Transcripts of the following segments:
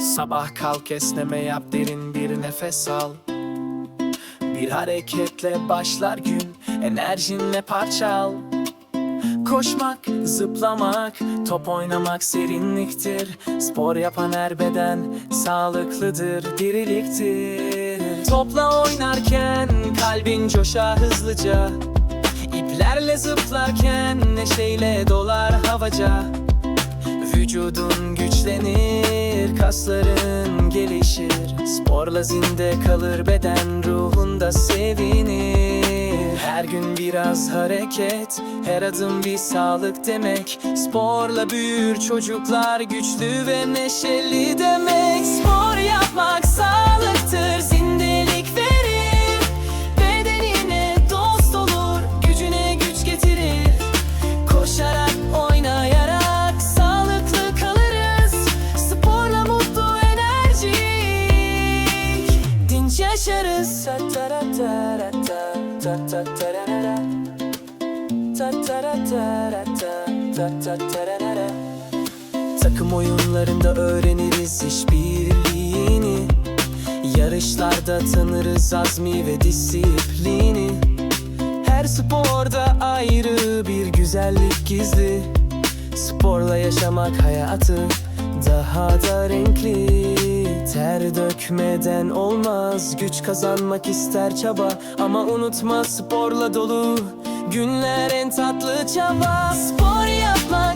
Sabah kalk esneme yap derin bir nefes al. Bir hareketle başlar gün enerjinle parça al. Koşmak, zıplamak, top oynamak serinliktir. Spor yapan her beden sağlıklıdır, diriliktir Topla oynarken kalbin coşar hızlıca. İplerle zıplarken neşeyle dolar havaca. Vücudun güçlenir, kasların gelişir. Sporla zinde kalır beden, ruhunda sevinir. Her gün biraz hareket, her adım bir sağlık demek. Sporla büyür çocuklar, güçlü ve neşeli demek. Spor Takım oyunlarında öğreniriz işbirliğini Yarışlarda tanırız azmi ve disiplini. Her sporda ayrı bir güzellik gizli. Sporla yaşamak hayatı daha da renkli Ter dökmeden olmaz Güç kazanmak ister çaba. Ama unutma sporla dolu Günler en tatlı çaba. Spor yapmak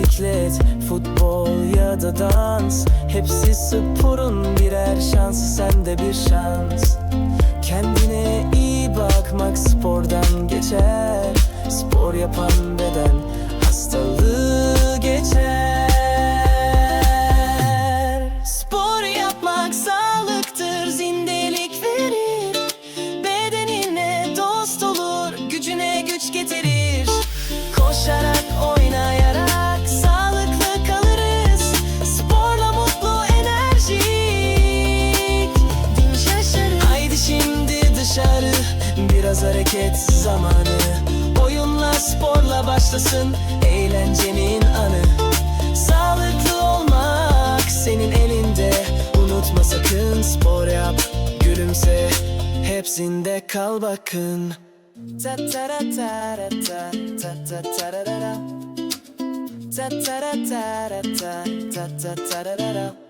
bisiklet, futbol ya da dans. Hepsi sporun birer şansı, sende bir şans. Kendine iyi bakmak spordan geçer. Spor yapan beden biraz hareket zamanı. Oyunla, sporla başlasın, eğlencenin anı. Sağlıklı olmak senin elinde. Unutma sakın spor yap Gülümse. Hepsinde kal bakın. Ta ta ra ta ra ta ta ta ta ra ra ra. Ta ta ra ta ra ta ta ta ta ra ra